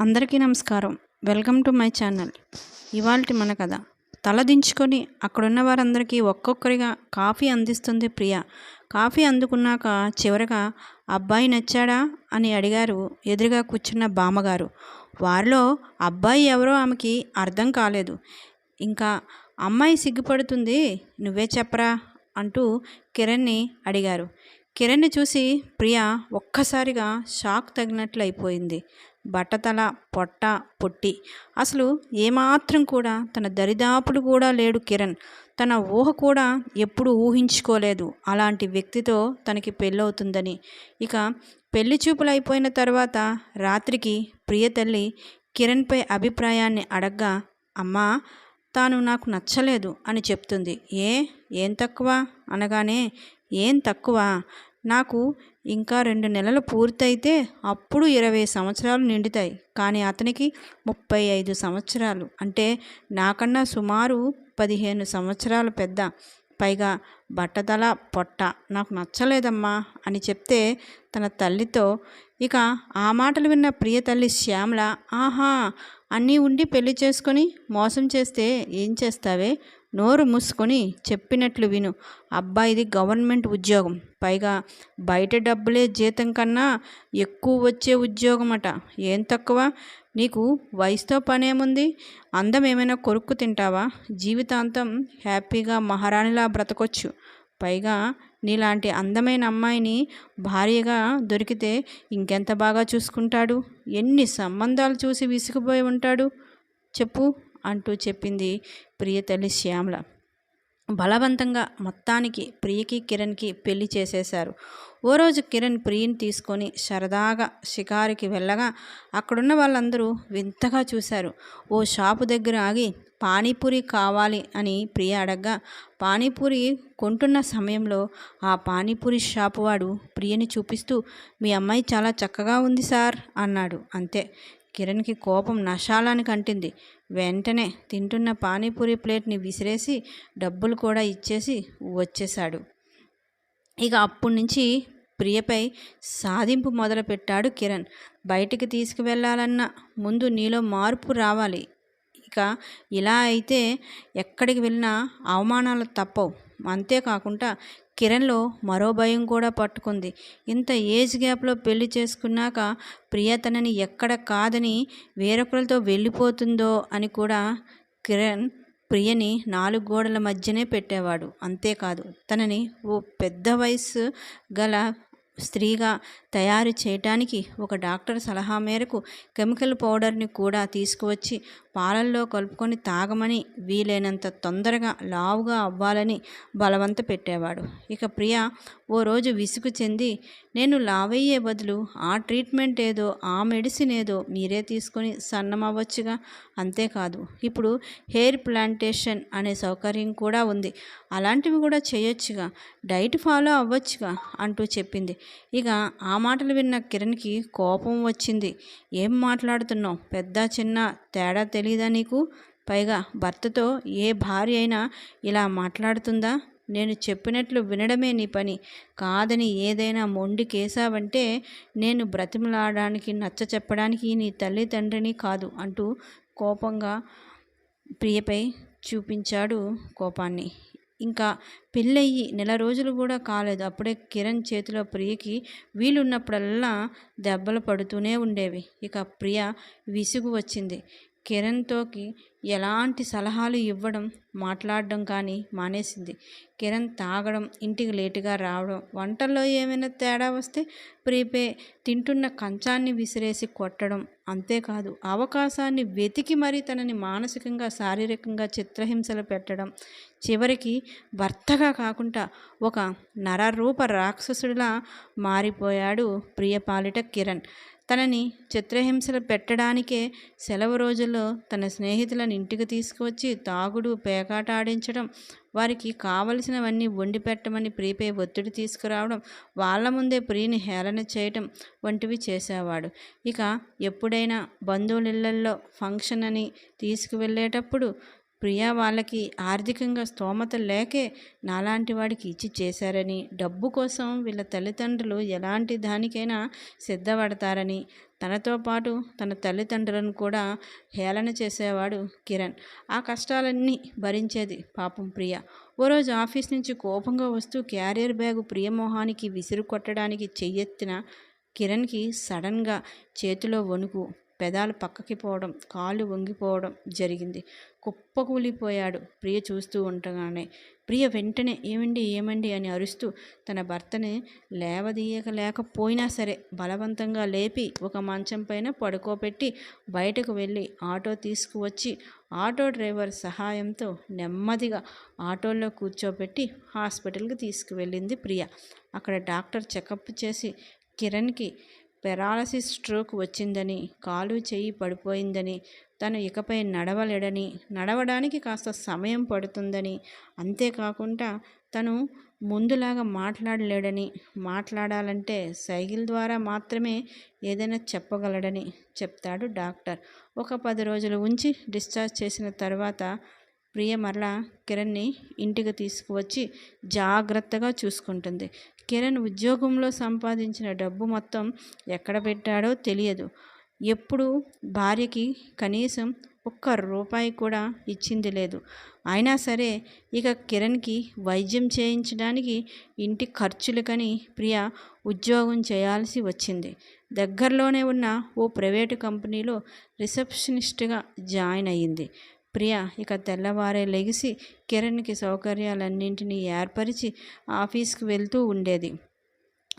అందరికీ నమస్కారం. Welcome to my channel. ఇవాళ మన కథ. తలదించుకొని అక్కడున్న వారందరికీ ఒక్కొక్కరిగా కాఫీ అందిస్తుంది ప్రియ. కాఫీ అందుకున్నాక చివరగా అబ్బాయి నచ్చాడా? అని అడిగారు ఎదురుగా కూర్చున్న బామ్మగారు. వారిలో అబ్బాయి ఎవరో ఆమెకి అర్థం కాలేదు. ఇంకా అమ్మాయి సిగ్గుపడుతుంది నువ్వే చెప్పరా? అంటూ కిరణ్ని అడిగారు. కిరణ్ని చూసి ప్రియ ఒక్కసారిగా షాక్ తగినట్లు అయిపోయింది బట్టతల పొట్ట పొట్టి. అసలు ఏమాత్రం కూడా తన దరిదాపులు కూడా లేడు కిరణ్. తన ఊహ కూడా ఎప్పుడు ఊహించుకోలేదు. అలాంటి వ్యక్తితో తనకి పెళ్ళవుతుందని. ఇక పెళ్ళి చూపులు అయిపోయిన తర్వాత రాత్రికి ప్రియ తల్లి కిరణ్పై అభిప్రాయాన్ని అడగ్గా అమ్మా తాను నాకు నచ్చలేదు అని చెప్తుంది. ఏ? ఏం తక్కువ? అనగానే ఏం తక్కువ? నాకు ఇంకా రెండు నెలలు పూర్తయితే అప్పుడు ఇరవై సంవత్సరాలు నిండుతాయి. కానీ అతనికి ముప్పై ఐదు సంవత్సరాలు. అంటే నాకన్నా సుమారు పదిహేను సంవత్సరాలు పెద్ద. పైగా బట్టతల పొట్ట నాకు నచ్చలేదమ్మా అని చెప్తే తన తల్లితో ఇక ఆ మాటలు విన్న ప్రియ తల్లి శ్యామల ఆహా! అన్నీ ఉండి పెళ్ళి చేసుకొని మోసం చేస్తే ఏం చేస్తావే? నోరు మూసుకొని చెప్పినట్లు విను. అబ్బాయిది గవర్నమెంట్ ఉద్యోగం. పైగా బయట డబ్బులే జీతం కన్నా ఎక్కువ వచ్చే ఉద్యోగం అట ఏం తక్కువ? నీకు వయసుతో పనేముంది? అందం ఏమైనా కొరుక్కు తింటావా? జీవితాంతం హ్యాపీగా మహారాణిలా బ్రతకొచ్చు. పైగా నీలాంటి అందమైన అమ్మాయిని భార్యగా దొరికితే ఇంకెంత బాగా చూసుకుంటాడు? ఎన్ని సంబంధాలు చూసి విసిగిపోయి ఉంటాడు? చెప్పు. అంటూ చెప్పింది ప్రియ తల్లి శ్యామల. బలవంతంగా మొత్తానికి ప్రియకి కిరణ్కి పెళ్ళి చేసేశారు. ఓ రోజు కిరణ్ ప్రియని తీసుకొని సరదాగా షికారికి వెళ్ళగా అక్కడున్న వాళ్ళందరూ వింతగా చూశారు. ఓ షాపు దగ్గర ఆగి పానీపూరి కావాలి అని ప్రియ అడగ్గా పానీపూరి కొంటున్న సమయంలో ఆ పానీపూరి షాపు వాడు ప్రియని చూపిస్తూ మీ అమ్మాయి చాలా చక్కగా ఉంది సార్ అన్నాడు. అంతే. కిరణ్కి కోపం నశాలానికి అంటింది వెంటనే తింటున్న పానీపూరి ప్లేట్ని విసిరేసి డబ్బులు కూడా ఇచ్చేసి వచ్చేశాడు. ఇక అప్పటి నుంచి ప్రియపై సాధింపు మొదలుపెట్టాడు కిరణ్. బయటికి తీసుకువెళ్ళాలన్నా ముందు నీలో మార్పు రావాలి. ఇక ఇలా అయితే ఎక్కడికి వెళ్ళినా అవమానాలు తప్పవు. అంతేకాకుండా కిరణ్లో మరో భయం కూడా పట్టుకుంది. ఇంత ఏజ్ గ్యాప్లో పెళ్ళి చేసుకున్నాక ప్రియ తనని ఎక్కడ కాదని వేరొకరితో వెళ్ళిపోతుందో అని కూడా కిరణ్ ప్రియని నాలుగు గోడల మధ్యనే పెట్టేవాడు. అంతేకాదు తనని ఓ పెద్ద వయసు గల స్త్రీగా తయారు చేయటానికి ఒక డాక్టర్ సలహా మేరకు కెమికల్ పౌడర్ని కూడా తీసుకువచ్చి పాలల్లో కలుపుకొని తాగమని వీలైనంత తొందరగా లావుగా అవ్వాలని బలవంత పెట్టేవాడు. ఇక ప్రియ ఓ రోజు విసుగు చెంది నేను లావయ్యే బదులు ఆ ట్రీట్మెంట్ ఏదో ఆ మెడిసిన్ ఏదో మీరే తీసుకొని సన్నం అవ్వచ్చుగా? అంతేకాదు. ఇప్పుడు హెయిర్ ప్లాంటేషన్ అనే సౌకర్యం కూడా ఉంది. అలాంటివి కూడా చేయొచ్చుగా? డైట్ ఫాలో అవ్వచ్చుగా? అంటూ చెప్పింది. ఇక ఆ మాటలు విన్న కిరణ్కి కోపం వచ్చింది. ఏం మాట్లాడుతున్నావు? పెద్ద చిన్న తేడా తెలీదా నీకు? పైగా భర్తతో ఏ భార్య అయినా ఇలా మాట్లాడుతుందా? నేను చెప్పినట్లు వినడమే నీ పని కాదని ఏదైనా మొండి కేసావంటే నేను బ్రతిమలాడడానికి నచ్చ చెప్పడానికి నీ తల్లి తండ్రిని కాదు అంటూ కోపంగా ప్రియపై చూపించాడు కోపాన్ని. ఇంకా పెళ్ళయ్యి నెల రోజులు కూడా కాలేదు. అప్పుడే కిరణ్ చేతిలో ప్రియకి వీలున్నప్పుడల్లా దెబ్బలు పడుతూనే ఉండేవి. ఇక ప్రియ విసుగు వచ్చింది. కిరణ్తోకి ఎలాంటి సలహాలు ఇవ్వడం మాట్లాడడం కానీ మానేసింది. కిరణ్ తాగడం ఇంటికి లేటుగా రావడం వంటల్లో ఏమైనా తేడా వస్తే ప్రీపే తింటున్న కంచాన్ని విసిరేసి కొట్టడం అంతేకాదు. అవకాశాన్ని వెతికి మరీ తనని మానసికంగా శారీరకంగా చిత్రహింసలు పెట్టడం చివరికి భర్తగా కాకుండా ఒక నరరూప రాక్షసుడిలా మారిపోయాడు ప్రియపాలిట కిరణ్. తనని చిత్రహింసలు పెట్టడానికే సెలవు రోజుల్లో తన స్నేహితులను ఇంటికి తీసుకువచ్చి తాగుడు పేకాట ఆడించడం వారికి కావలసినవన్నీ వండి పెట్టమని ప్రియపై ఒత్తిడి తీసుకురావడం వాళ్ళ ముందే ప్రియని హేళన చేయటం వంటివి చేసేవాడు. ఇక ఎప్పుడైనా బంధువులిళ్ళల్లో ఫంక్షన్ అని తీసుకువెళ్ళేటప్పుడు ప్రియా వాళ్ళకి ఆర్థికంగా స్తోమత లేకే నాలాంటి వాడికి ఇచ్చి చేశారని డబ్బు కోసం వీళ్ళ తల్లిదండ్రులు ఎలాంటి దానికైనా సిద్ధపడతారని తనతో పాటు తన తల్లిదండ్రులను కూడా హేళన చేసేవాడు కిరణ్. ఆ కష్టాలన్నీ భరించేది పాపం ప్రియ. ఓ రోజు ఆఫీస్ నుంచి కోపంగా వస్తూ క్యారియర్ బ్యాగు ప్రియమోహానికి విసిరు కొట్టడానికి చెయ్యెత్తిన కిరణ్కి సడన్గా చేతిలో వణుకు పెదాలు పక్కకి పోవడం కాళ్ళు వంగిపోవడం జరిగింది. కుప్పకూలిపోయాడు ప్రియ చూస్తూ ఉండగానే. ప్రియ వెంటనే ఏమండి ఏమండి అని అరుస్తూ తన భర్తని లేవదీయకలేకపోయినా సరే బలవంతంగా లేపి ఒక మంచం పైన పడుకోబెట్టి బయటకు వెళ్ళి ఆటో తీసుకువచ్చి ఆటో డ్రైవర్ సహాయంతో నెమ్మదిగా ఆటోలో కూర్చోబెట్టి హాస్పిటల్కి తీసుకువెళ్ళింది ప్రియ. అక్కడ డాక్టర్ చెకప్ చేసి కిరణ్కి పెరాలసిస్ స్ట్రోక్ వచ్చిందని కాలు చెయ్యి పడిపోయిందని తను ఇకపై నడవలేడని నడవడానికి కాస్త సమయం పడుతుందని అంతేకాకుండా తను ముందులాగా మాట్లాడలేడని మాట్లాడాలంటే సైకిల్ ద్వారా మాత్రమే ఏదైనా చెప్పగలడని చెప్తాడు డాక్టర్. ఒక పది రోజులు ఉంచి డిశ్చార్జ్ చేసిన తర్వాత ప్రియ మరలా కిరణ్ని ఇంటికి తీసుకువచ్చి జాగ్రత్తగా చూసుకుంటుంది. కిరణ్ ఉద్యోగంలో సంపాదించిన డబ్బు మొత్తం ఎక్కడ పెట్టాడో తెలియదు. ఎప్పుడు భార్యకి కనీసం ఒక్క రూపాయి కూడా ఇచ్చింది లేదు. అయినా సరే ఇక కిరణ్కి వైద్యం చేయించడానికి ఇంటి ఖర్చులకని ప్రియ ఉద్యోగం చేయాల్సి వచ్చింది. దగ్గరలోనే ఉన్న ఓ ప్రైవేటు కంపెనీలో రిసెప్షనిస్ట్గా జాయిన్ అయ్యింది. ప్రియ ఇక తెల్లవారే లెగిసి కిరణ్కి సౌకర్యాలన్నింటినీ ఏర్పరిచి ఆఫీస్కి వెళ్తూ ఉండేది.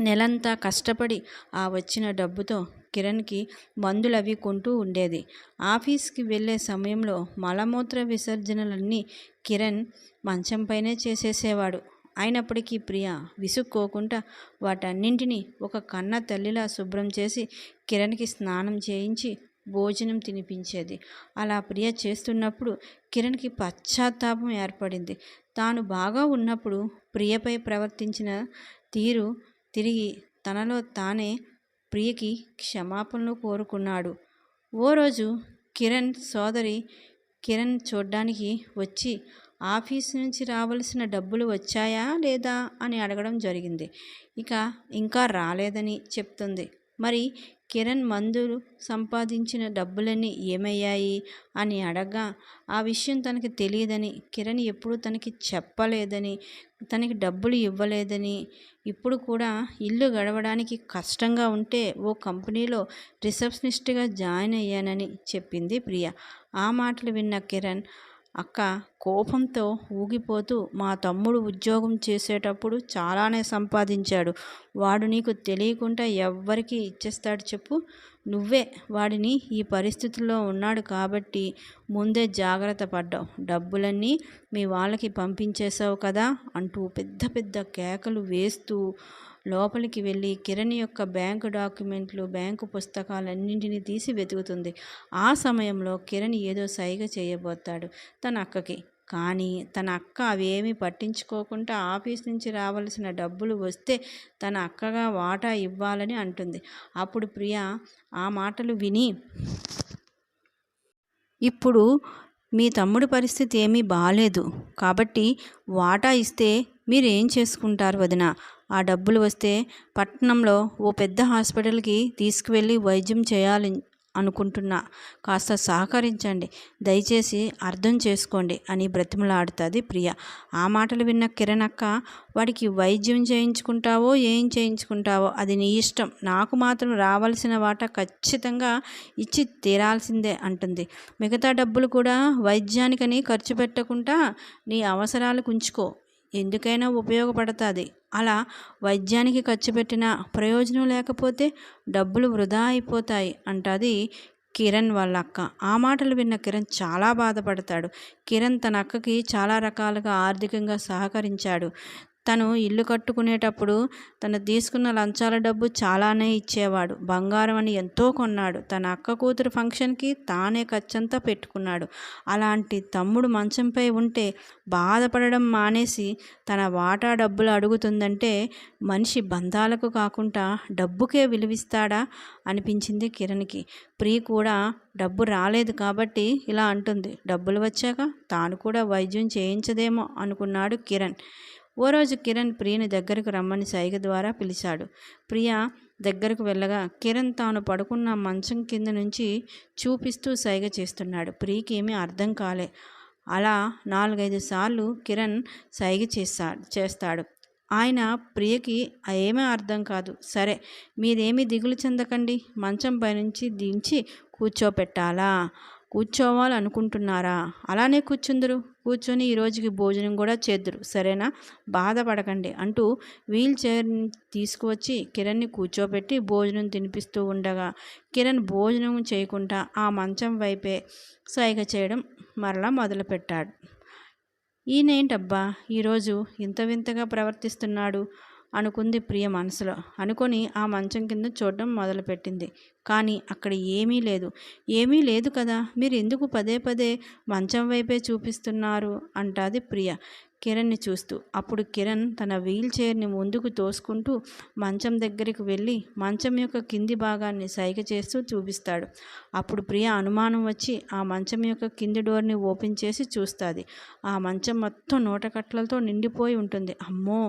నెలంతా కష్టపడి ఆ వచ్చిన డబ్బుతో కిరణ్కి మందులు అవి కొంటూ ఉండేది. ఆఫీస్కి వెళ్ళే సమయంలో మలమూత్ర విసర్జనలన్నీ కిరణ్ మంచంపైనే చేసేసేవాడు. అయినప్పటికీ ప్రియ విసుక్కోకుండా వాటన్నింటినీ ఒక కన్న తల్లిలా శుభ్రం చేసి కిరణ్కి స్నానం చేయించి భోజనం తినిపించేది. అలా ప్రియ చేస్తున్నప్పుడు కిరణ్కి పశ్చాత్తాపం ఏర్పడింది. తాను బాగా ఉన్నప్పుడు ప్రియపై ప్రవర్తించిన తీరు తిరిగి తనలో తానే ప్రియకి క్షమాపణలు కోరుకున్నాడు. ఓ రోజు కిరణ్ సోదరి కిరణ్ చూడ్డానికి వచ్చి ఆఫీస్ నుంచి రావలసిన డబ్బులు వచ్చాయా లేదా? అని అడగడం జరిగింది. ఇక ఇంకా రాలేదని చెప్తుంది. మరి కిరణ్ మందులు సంపాదించిన డబ్బులన్నీ ఏమయ్యాయి? అని అడగా ఆ విషయం తనకి తెలియదని కిరణ్ ఎప్పుడు తనకి చెప్పలేదని తనకి డబ్బులు ఇవ్వలేదని ఇప్పుడు కూడా ఇల్లు గడవడానికి కష్టంగా ఉంటే ఓ కంపెనీలో రిసెప్షనిస్ట్గా జాయిన్ అయ్యానని చెప్పింది ప్రియ. ఆ మాటలు విన్న కిరణ్ అక్క కోపంతో ఊగిపోతూ మా తమ్ముడు ఉద్యోగం చేసేటప్పుడు చాలానే సంపాదించాడు. వాడు నీకు తెలియకుండా ఎవ్వరికి ఇచ్చేస్తాడు చెప్పు. నువ్వే వాడిని ఈ పరిస్థితుల్లో ఉన్నాడు కాబట్టి ముందే జాగ్రత్త పడ్డావు. డబ్బులన్నీ మీ వాళ్ళకి పంపించేశావు కదా అంటూ పెద్ద పెద్ద కేకలు వేస్తూ లోపలికి వెళ్ళి కిరణ్ యొక్క బ్యాంకు డాక్యుమెంట్లు బ్యాంకు పుస్తకాలన్నింటినీ తీసి వెతుకుతుంది. ఆ సమయంలో కిరణ్ ఏదో సైగ చేయబోతాడు తన అక్కకి. కానీ తన అక్క అవేమీ పట్టించుకోకుండా ఆఫీస్ నుంచి రావాల్సిన డబ్బులు వస్తే తన అక్కగా వాటా ఇవ్వాలని అంటుంది. అప్పుడు ప్రియ ఆ మాటలు విని ఇప్పుడు మీ తమ్ముడి పరిస్థితి ఏమీ బాగాలేదు కాబట్టి వాటా ఇస్తే మీరు ఏం చేసుకుంటారు వదిన? ఆ డబ్బులు వస్తే పట్టణంలో ఓ పెద్ద హాస్పిటల్కి తీసుకువెళ్ళి వైద్యం చేయాలి అనుకుంటున్నా. కాస్త సహకరించండి. దయచేసి అర్థం చేసుకోండి అని బ్రతిమలాడుతుంది ప్రియ. ఆ మాటలు విన్న కిరణ్ అక్క వాడికి వైద్యం చేయించుకుంటావో ఏం చేయించుకుంటావో? అది నీ ఇష్టం. నాకు మాత్రం రావాల్సిన వాటా ఖచ్చితంగా ఇచ్చి తీరాల్సిందే అంటుంది. మిగతా డబ్బులు కూడా వైద్యానికని ఖర్చు పెట్టకుండా నీ అవసరాలకు ఉంచుకో. ఎందుకైనా ఉపయోగపడుతుంది. అలా వైద్యానికి ఖర్చు పెట్టిన ప్రయోజనం లేకపోతే డబ్బులు వృధా అయిపోతాయి అంటది కిరణ్ వాళ్ళ అక్క ఆ మాటలు విన్న కిరణ్ చాలా బాధపడతాడు. కిరణ్ తన అక్కకి చాలా రకాలుగా ఆర్థికంగా సహకరించాడు. తను ఇల్లు కట్టుకునేటప్పుడు తను తీసుకున్న లంచాల డబ్బు చాలానే ఇచ్చేవాడు. బంగారం అని ఎంతో కొన్నాడు. తన అక్క కూతురు ఫంక్షన్కి తానే ఖర్చంతా పెట్టుకున్నాడు. అలాంటి తమ్ముడు మంచంపై ఉంటే బాధపడడం మానేసి తన వాటా డబ్బులు అడుగుతుందంటే మనిషి బంధాలకు కాకుండా డబ్బుకే విలువిస్తాడా అనిపించింది కిరణ్కి. ప్రియ కూడా డబ్బు రాలేదు కాబట్టి ఇలా అంటుంది. డబ్బులు వచ్చాక తాను కూడా వైద్యం చేయించదేమో అనుకున్నాడు కిరణ్. ఓ రోజు కిరణ్ ప్రియని దగ్గరకు రమ్మని సైగ ద్వారా పిలిచాడు. ప్రియ దగ్గరకు వెళ్ళగా కిరణ్ తాను పడుకున్న మంచం కింద నుంచి చూపిస్తూ సైగ చేస్తున్నాడు. ప్రియకి ఏమీ అర్థం కాలే. అలా నాలుగైదు సార్లు కిరణ్ సైగ చేస్తాడు చేస్తాడు. ఆయన ప్రియకి ఏమీ అర్థం కాదు. సరే మీరేమీ దిగులు చెందకండి. మంచం పైనుంచి దించి కూర్చోపెట్టాలా? కూర్చోవాలనుకుంటున్నారా? అలానే కూర్చుందరు. కూర్చొని ఈ రోజుకి భోజనం కూడా చేద్దురు. సరేనా? బాధపడకండి అంటూ వీల్ చైర్ తీసుకువచ్చి కిరణ్ని కూర్చోబెట్టి భోజనం తినిపిస్తూ ఉండగా కిరణ్ భోజనం చేయకుండా ఆ మంచం వైపే సైగ చేయడం మరలా మొదలుపెట్టాడు. ఈయనేంటబ్బా? ఈరోజు ఇంత వింతగా ప్రవర్తిస్తున్నాడు. అనుకుంది ప్రియ మనసులో. అనుకొని ఆ మంచం కింద చూడడం మొదలుపెట్టింది. కానీ అక్కడ ఏమీ లేదు. ఏమీ లేదు కదా మీరు ఎందుకు పదే పదే మంచం వైపే చూపిస్తున్నారు? అంటాది ప్రియ. కిరణ్ని చూస్తూ. అప్పుడు కిరణ్ తన వీల్ చైర్ని ముందుకు తోసుకుంటూ మంచం దగ్గరికి వెళ్ళి మంచం యొక్క కింది భాగాన్ని సైగ చేస్తూ చూపిస్తాడు. అప్పుడు ప్రియ అనుమానం వచ్చి ఆ మంచం యొక్క కింది డోర్ని ఓపెన్ చేసి చూస్తుంది. ఆ మంచం మొత్తం నోటకట్లతో నిండిపోయి ఉంటుంది. అమ్మో!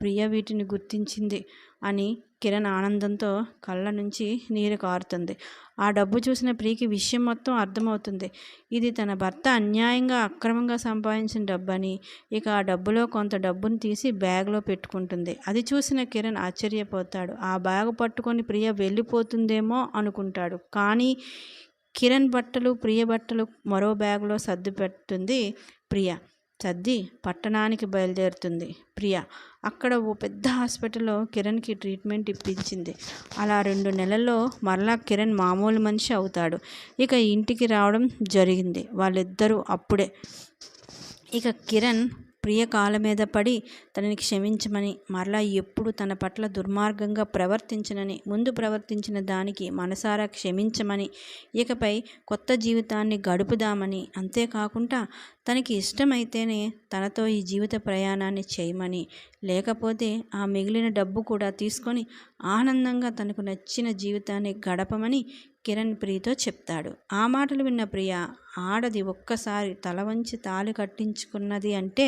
ప్రియ వీటిని గుర్తించింది. అని కిరణ్ ఆనందంతో కళ్ళ నుంచి నీరు కారుతుంది. ఆ డబ్బు చూసిన ప్రియకి విషయం మొత్తం అర్థమవుతుంది. ఇది తన భర్త అన్యాయంగా అక్రమంగా సంపాదించిన డబ్బని ఇక ఆ డబ్బులో కొంత డబ్బును తీసి బ్యాగ్లో పెట్టుకుంటుంది. అది చూసిన కిరణ్ ఆశ్చర్యపోతాడు. ఆ బ్యాగ్ పట్టుకొని ప్రియ వెళ్ళిపోతుందేమో అనుకుంటాడు. కానీ కిరణ్ బట్టలు ప్రియ బట్టలు మరో బ్యాగ్లో సర్దు పెడుతుంది ప్రియ. సర్ది పట్టణానికి బయలుదేరుతుంది. ప్రియ అక్కడ ఓ పెద్ద హాస్పిటల్లో కిరణ్కి ట్రీట్మెంట్ ఇప్పించింది. అలా రెండు నెలల్లో మరలా కిరణ్ మామూలు మనిషి అవుతాడు. ఇక ఇంటికి రావడం జరిగింది. వాళ్ళిద్దరూ అప్పుడే. ఇక కిరణ్ ప్రియ కాళ్ళ మీద పడి తనని క్షమించమని మరలా ఎప్పుడు తన పట్ల దుర్మార్గంగా ప్రవర్తించనని ముందు ప్రవర్తించిన దానికి మనసారా క్షమించమని ఇకపై కొత్త జీవితాన్ని గడుపుదామని అంతేకాకుండా తనకి ఇష్టమైతేనే తనతో ఈ జీవిత ప్రయాణాన్ని చేయమని లేకపోతే ఆ మిగిలిన డబ్బు కూడా తీసుకొని ఆనందంగా తనకు నచ్చిన జీవితాన్ని గడపమని కిరణ్ ప్రియతో చెప్తాడు. ఆ మాటలు విన్న ప్రియ ఆడది ఒక్కసారి తల వంచి తాళి కట్టించుకున్నది అంటే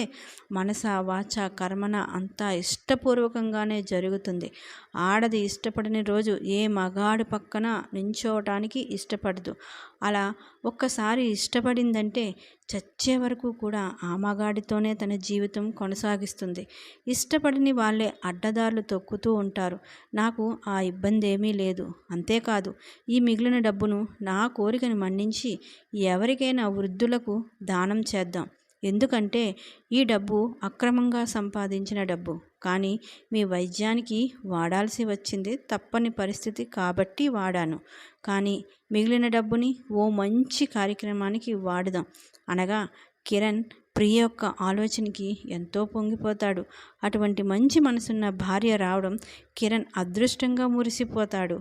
మనస వాచ కర్మన అంతా ఇష్టపూర్వకంగానే జరుగుతుంది. ఆడది ఇష్టపడని రోజు ఏ మగాడు పక్కన నించోవటానికి ఇష్టపడదు. అలా ఒక్కసారి ఇష్టపడిందంటే చచ్చే వరకు కూడా ఆ మగాడితోనే తన జీవితం కొనసాగిస్తుంది. ఇష్టపడిని వాళ్ళే అడ్డదారులు తొక్కుతూ ఉంటారు. నాకు ఆ ఇబ్బంది ఏమీ లేదు. అంతేకాదు ఈ మిగిలిన డబ్బును నా కోరికను మన్నించి ఎవరికైనా వృద్ధులకు దానం చేద్దాం. ఎందుకంటే ఈ డబ్బు అక్రమంగా సంపాదించిన డబ్బు. కానీ మీ వైద్యానికి వాడాల్సి వచ్చింది తప్పని పరిస్థితి కాబట్టి వాడాను. కానీ మిగిలిన డబ్బుని ఓ మంచి కార్యక్రమానికి వాడుదాం. అనగా కిరణ్ ప్రియ యొక్క ఆలోచనకి ఎంతో పొంగిపోతాడు. అటువంటి మంచి మనసున్న భార్య రావడం కిరణ్ అదృష్టంగా మురిసిపోతాడు.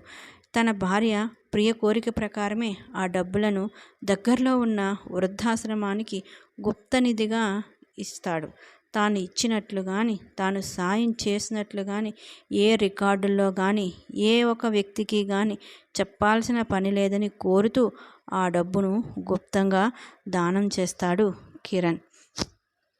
తన భార్య ప్రియ కోరిక ప్రకారమే ఆ డబ్బులను దగ్గరలో ఉన్న వృద్ధాశ్రమానికి గుప్తనిధిగా ఇస్తాడు. తాను ఇచ్చినట్లు కానీ తాను సాయం చేసినట్లు కానీ ఏ రికార్డుల్లో కానీ ఏ ఒక వ్యక్తికి కానీ చెప్పాల్సిన పని లేదని కోరుతూ ఆ డబ్బును గుప్తంగా దానం చేస్తాడు కిరణ్.